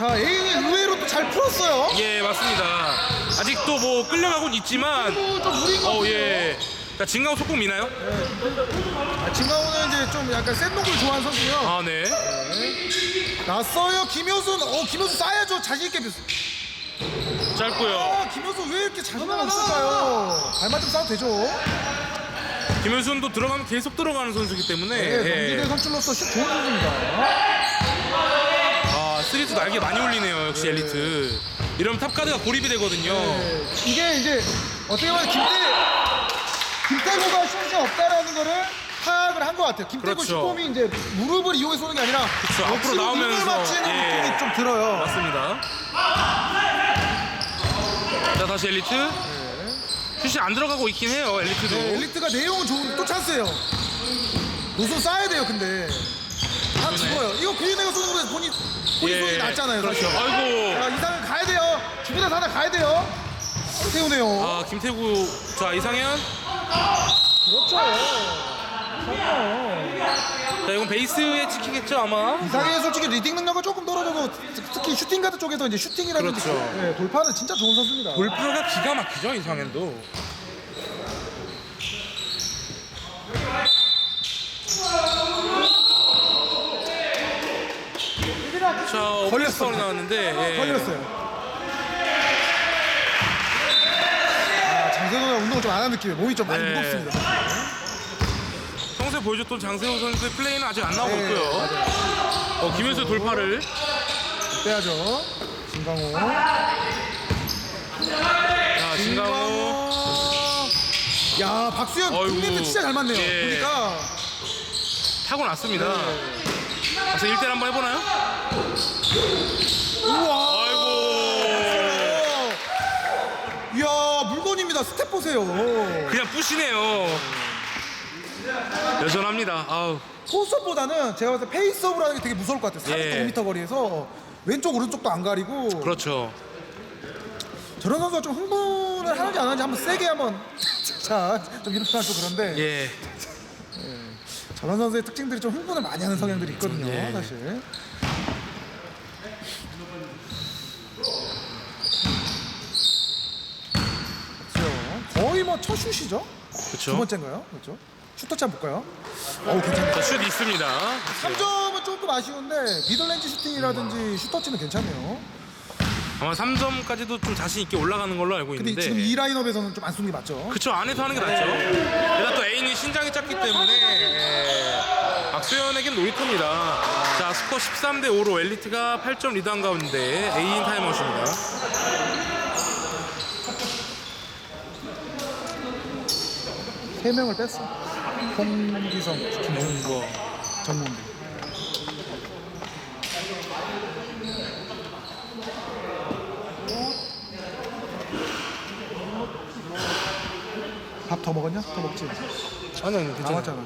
자 A는 의외로 또 잘 풀었어요. 예, 맞습니다. 아직도 뭐 끌려가곤 있지만, 또좀 무리인 것 어, 같아요. 예. 자, 진강 소폭 미나요? 아, 진강호는 이제 좀 약간 센 농구를 좋아하는 선수고요. 아, 네. 났어요 김효순. 어 김효순 쏴야죠 자신 있게. 짧고요. 아 김효순 왜 이렇게 자신감 없을까요? 발맞 좀 싸도 되죠. 김현순도 들어가면 계속 들어가는 선수이기 때문에, 네, 예. 경기대 선출로서 슛 좋은 선수입니다. 아, 스리즈 날개 많이 올리네요. 역시 엘리트. 이러면 탑가드가 고립이 되거든요. 네, 이게 이제 어떻게 보면 김태 김태구가 슛이 없다라는 거를 파악을 한 것 같아요. 김태구 그렇죠. 슈폼이 이제 무릎을 이용해서 오는 게 아니라 그쵸, 앞으로 역시로 무릎을 나오면서, 맞추는 예. 느낌이 좀 들어요. 맞습니다. 자, 다시 엘리트. 슛이 안 들어가고 있긴 해요, 엘리트도. 네, 엘리트가 내용은 좋은 또 찬스예요. 노선 쌓아야 돼요, 근데. 다 죽어요. 이거 개인애가 쏘는 거에 본인 본인 쏘는 게 낫잖아요, 그렇죠. 사실. 아이고. 자, 이상은 가야 돼요. 주변에서 하나 가야 돼요. 태우네요. 아, 김태구. 자, 이상현. 그렇죠. 자, 이건 베이스에 찍히겠죠, 아마. 이상해 솔직히 리딩 능력은 조금 떨어져도 특- 특히 슈팅 같은 쪽에서 이제 슈팅이라든지 그렇죠. 네, 돌파는 진짜 좋은 선수입니다. 골프가 기가 막히죠, 이상현도. 자, 오플레스 파울이 나왔는데. 예. 걸렸어요. 아, 장세호가 운동을 좀 안 한 느낌이에요. 몸이 좀 많이 네. 무겁습니다. 평소에 보여줬던 장세호 선수의 플레이는 아직 안 나오고 네, 있고요. 어, 김현수 돌파를. 빼야죠. 진강호. 자, 진강호. 야, 박수현 어이구. 국민들 진짜 잘 맞네요. 예. 보니까 타고 났습니다. 그래서 1대1 한번 해보나요? 우와. 아이고. 이야, 물건입니다. 스텝 보세요. 그냥 부시네요. 여전합니다. 아우. 포스업보다는 제가 봤을 때 페이스업을 하는 게 되게 무서울 것 같아요. 예. 45m 거리에서 왼쪽 오른쪽도 안 가리고 그렇죠. 저런 선수가 좀 흥분을 하는지 안 하는지 한번 세게 한번 자 좀 이런 표현 좀 그런데 예. 저런 선수의 특징들이 좀 흥분을 많이 하는 성향들이 있거든요 예. 사실 그렇죠. 거의 뭐 첫 슛이죠 두 그렇죠. 번째인가요 그렇죠 슈터치 한번 볼까요 어우 괜찮네요 자, 슛 있습니다. 3점은 조금 아쉬운데 미들렌즈 슈팅이라든지 슈터치는 괜찮네요 아마 3점까지도 좀 자신 있게 올라가는 걸로 알고 근데 있는데. 지금 이 라인업에서는 좀안 쏘는 게 맞죠 그쵸 안에서 하는 게 낫죠. 일단 또 애인이 신장이 작기 때문에 예, 박수현에겐 놀이터입니다. 자 스코어 13대 5로 엘리트가 8점 리드한 가운데 애인 타임아웃입니다. 세 명을 뺐어. 홍기성, 김준거, 전문비. 밥더 먹었냐? 더 먹지. 아니 아니 괜찮아. 나왔잖아.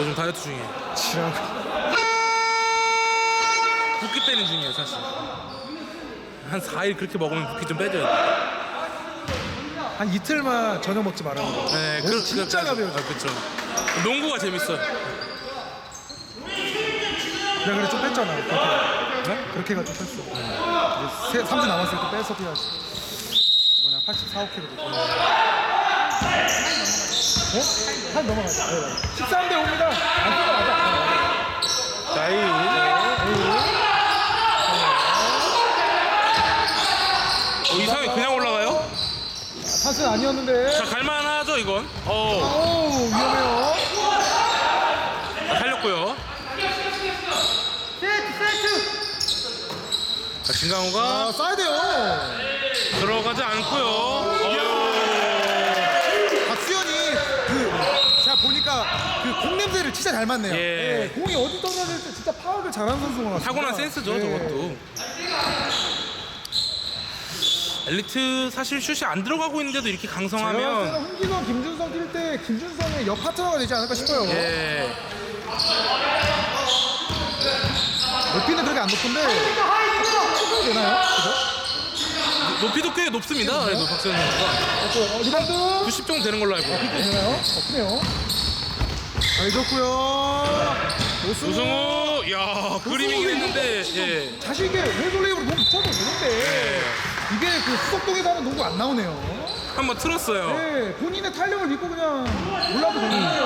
요즘 다이어트 중이에요. 지랄. 붓기 빼는 중이에요 사실. 한 4일 그렇게 먹으면 붓기 좀 빼줘야 돼. 한 이틀만 저녁 먹지 말라는 거. 네, 그거 진짜 가벼워. 아, 그쵸. 농구가 재밌어요. 내가 그래 좀 뺐잖아. 그렇게. 네? 그렇게 해가 좀 뺐어. 이제 세, 3주 남았을 때 빼서 빼야지. 이번에 한 84, 5kg 되고. 어? 한 넘어가자. 네, 네. 13대 5입니다. 안 넘어가자. 자애인. 어, 이상하게 그냥 올라가요? 사실 아니었는데. 자 갈만하죠 이건. 어 오우 위험해요. 살렸고요. 자, 진강호가 아 쏴야 돼요. 들어가지 않고요. 어, 박수현이 그 제가 보니까 그 공 냄새를 진짜 잘 맡네요. 예. 네, 공이 어디 떨어질지 진짜 파악을 잘하는 선수인 것 같아요. 타고난 센스죠 저것도. 엘리트 사실 슛이 안 들어가고 있는데도 이렇게 제가 봤을 때는 강성하면 홍기성, 김준성 뛸 때 김준성의 옆 파트너가 되지 않을까 싶어요. 예 높이는 그렇게 안 높은데 조금 되나요? 그죠? 높이도 꽤 높습니다. 그래도 박세현 선수가 어, 리바운드 90 정도 되는 걸로 알고. 또 되나요? 어, 크네요. 잘 줬고요. 노승우. 우승우, 야 그림이긴 했는데 예. 자신 있게 왼솔레이브로 너무 붙여도 되는데 이게 그 수석동에서 하는 농구 안 나오네요. 한번 틀었어요. 네, 본인의 탄력을 믿고 그냥 올라도 되는데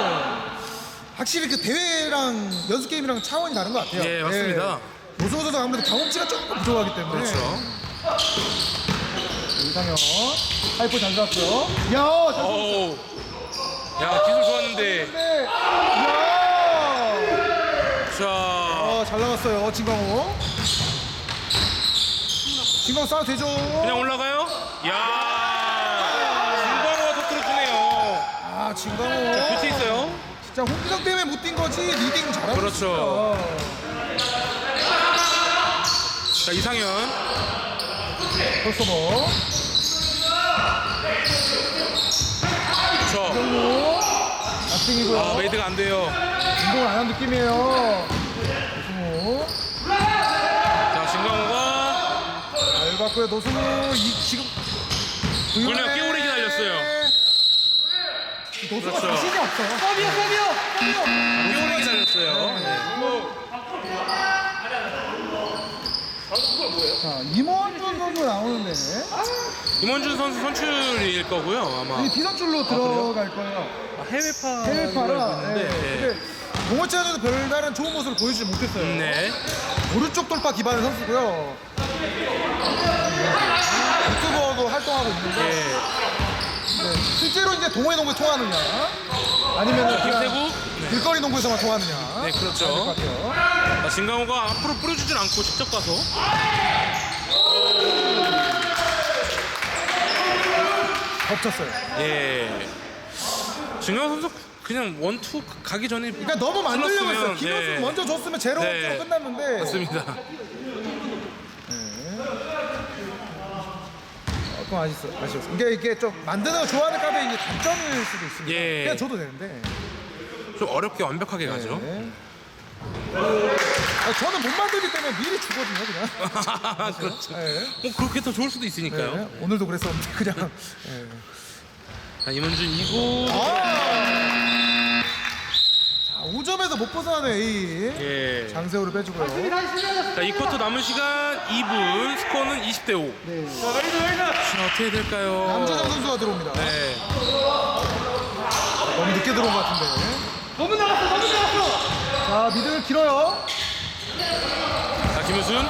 확실히 그 대회랑 연습 게임이랑 차원이 다른 것 같아요. 예, 맞습니다. 네. 노승우 선수 아무래도 경험치가 조금 부족하기 때문에 그렇죠. 이상형 하이퍼 잘 잡았어요. 야, 잘 어우, 야 기술 좋았는데, 네. 야, 자, 어, 잘 나갔어요, 진광호. 진광호 싸도 되죠? 그냥 올라가요? 야, 진광호가 터뜨려주네요. 아, 진광호. 교체 있어요? 진짜 홍기성 때문에 못 뛴 거지 리딩 잘하고 그렇죠. 자 이상현, 크로스오버. 저, 정우. 앞승이고요. 아 메이드가 안 돼요. 운동을 안 한 느낌이에요. 노승우. 자 진광호가 잘 봤고요. 노승우 이, 지금 그냥 깨우리기 날렸어요. 노승우가 그렇죠. 자신이 없어요. 서비요, 서비요, 서비요. 깨우리기 날렸어요. 네. 자, 임원준 선수 나오는데 임원준 선수 선출일 거고요 아마 이 비선출로 들어갈 거예요. 해외파 해외파라. 네. 네. 근데 동호체전에도 별다른 좋은 모습을 보여주지 못했어요. 네. 오른쪽 돌파 기반의 선수고요. 유튜버도 활동하고 있는데 네. 네, 실제로 이제 동호회 농구에 통하느냐 아니면 김태구 그냥 길거리 농구에서만 통하느냐 네 그렇죠 같아요. 자, 진강호가 앞으로 뿌려주진 않고 직접 가서 겹쳤어요. 예 진강호 선수 그냥 원투 가기 전에 그러니까 너무 만들려고 했어요. 김현수 네. 먼저 줬으면 제로 네. 로 끝났는데 맞습니다 조금 아쉬웠어. 아쉬웠어. 이게 이게 좀 만드는 거 좋아하는 카드의 이제 단점일 수도 있습니다. 예. 그냥 줘도 되는데. 좀 어렵게 완벽하게 가죠 네. 아, 저는 못 만들기 때문에 미리 주거든요, 그냥. 그렇죠 네. 뭐 그렇게 더 좋을 수도 있으니까요 네. 오늘도 그랬었는데 그냥. 네. 자, 임원준 2구 아! 자, 5점에서 못 벗어나는 A. 예. 장세호를 빼주고요. 자, 이 쿼터 남은 시간 2분 스코어는 20대 5 네. 자, 어떻게 될까요? 남주정 선수가 들어옵니다. 네. 너무 늦게 들어온 것 같은데. 너무 나갔어, 너무 나갔어. 자, 미들 길어요. 자, 김효순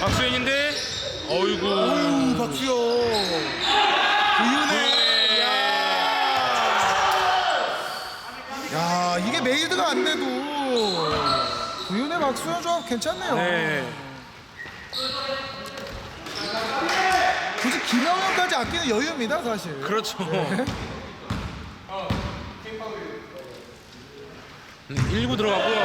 박수현인데 어이구 박수요. 안 돼도 구윤의 박수현 조합 괜찮네요. 네. 굳이 김영현까지 아끼는 여유입니다, 사실. 그렇죠. 네, 1구 들어가고요.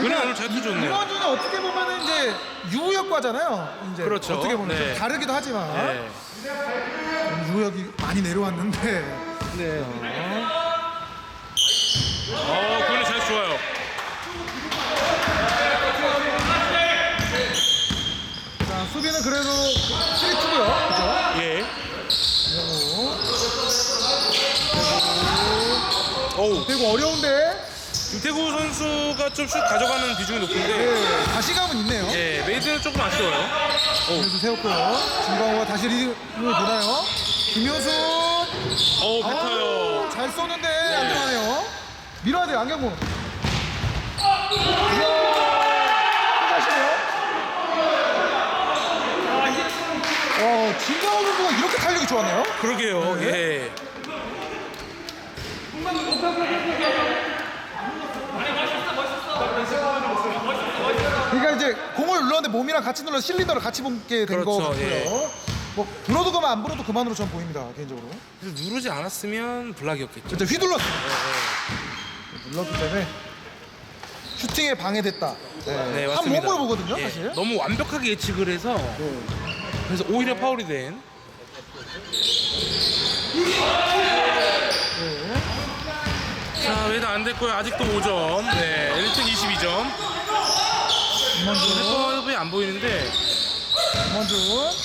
은혜 오늘 잘 투줬네요. 임원준이 어떻게 보면 이제 유효과잖아요. 이제 그렇죠. 어떻게 보면 네. 좀 다르기도 하지만 네. 유효력이 많이 내려왔는데 네. 어, 그은혜 잘 좋아요. 자, 수비는 그래도 스리트고요. 그죠? 예. 그리고 어우, 되고 어려운데 김태구 선수가 좀 슛 가져가는 비중이 높은데, 네, 자신감은 있네요. 예, 메이드는 조금 아쉬워요. 그래도 세웠고요. 진광호가 다시 리딩을 보나요? 김효수 어우, 아우, 뱉어요. 잘 쏘는데 안 들어가네요. 밀어야 돼요, 안경문. 이야, 하시네요. 와, 진광호 선수가 이렇게 탄력이 좋았나요? 그러게요. 네. 예. 그러니까 이제 공을 눌렀는데 몸이랑 같이 눌러 실린더를 같이 붙게 된 거 그렇죠, 같고요. 예. 뭐 불어도 그만 안 불어도 그만으로 전 보입니다 개인적으로. 그래서 누르지 않았으면 블락이었겠죠. 진짜 휘둘렀어. 눌렀기 때문에 슈팅에 방해됐다. 네, 네, 한 맞습니다. 몸으로 보거든요, 예, 사실. 너무 완벽하게 예측을 해서 네. 그래서 오히려 파울이 된. 자, 왜도 안 됐고요. 아직도 5점. 네, 엘리튼 22점. 임원준, 해법이 안 보이는데 임원준.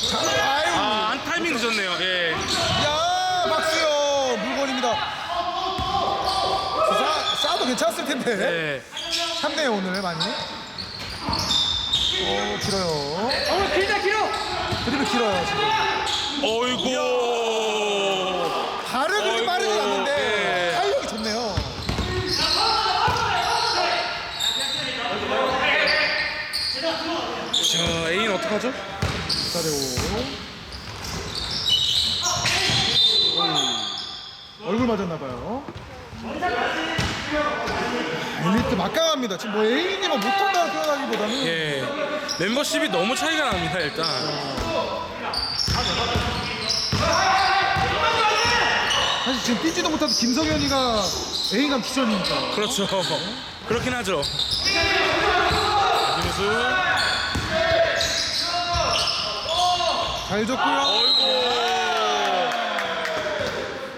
자, 아유, 아, 한 타이밍 늦었네요. 예. 야, 박수요, 물건입니다. 했어도 괜찮았을 텐데. 네. 참네요 오늘 많이. 어 길어요. 어, 길다 길어. 드리블 길어요 지금. 어이구. 발은 그렇게 어이구, 빠르진 않는데 네. 탄력이 좋네요. 자, 에인 어떡하죠? 4대5. 얼굴 맞았나봐요. 엘리트 막강합니다. 지금 뭐 A님은 못한다고 표현하기보다는 예. 멤버십이 너무 차이가 납니다, 일단. 사실 지금 뛰지도 못하던 김성현이가 A감 기전이니까. 그렇죠. 그렇긴 하죠. 김수. 잘 줬고요. 어이구.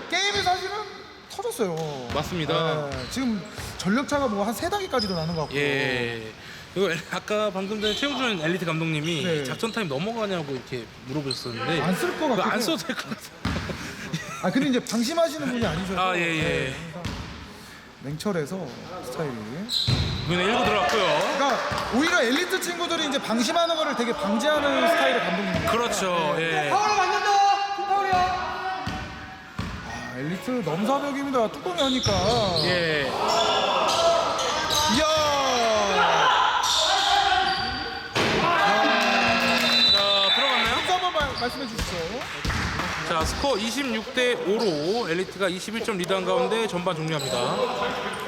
게임이 사실은 터졌어요. 맞습니다. 네, 지금 전력차가 뭐 한 세 단계까지도 나는 것 같고. 예. 이거 아까 방금 전에 최우준 엘리트 감독님이 네. 작전 타임 넘어가냐고 이렇게 물어보셨었는데 안 쓸것 그거 같긴 안 해요. 써도 될 것 같아요. 아 근데 이제 방심하시는 분이 아니셔서. 아, 예, 예. 네, 냉철해서 스타일이. 이번에 1구 들어갔고요. 그러니까 오히려 엘리트 친구들이 이제 방심하는 거를 되게 방지하는 스타일의 감독님. 그렇죠. 예. 파울을 맞는다. 파울이야. 아, 엘리트 넘사벽입니다. 뚜껑이 하니까. 예. 자, 스코어 26대 5로 엘리트가 21점 리드한 가운데 전반 종료합니다.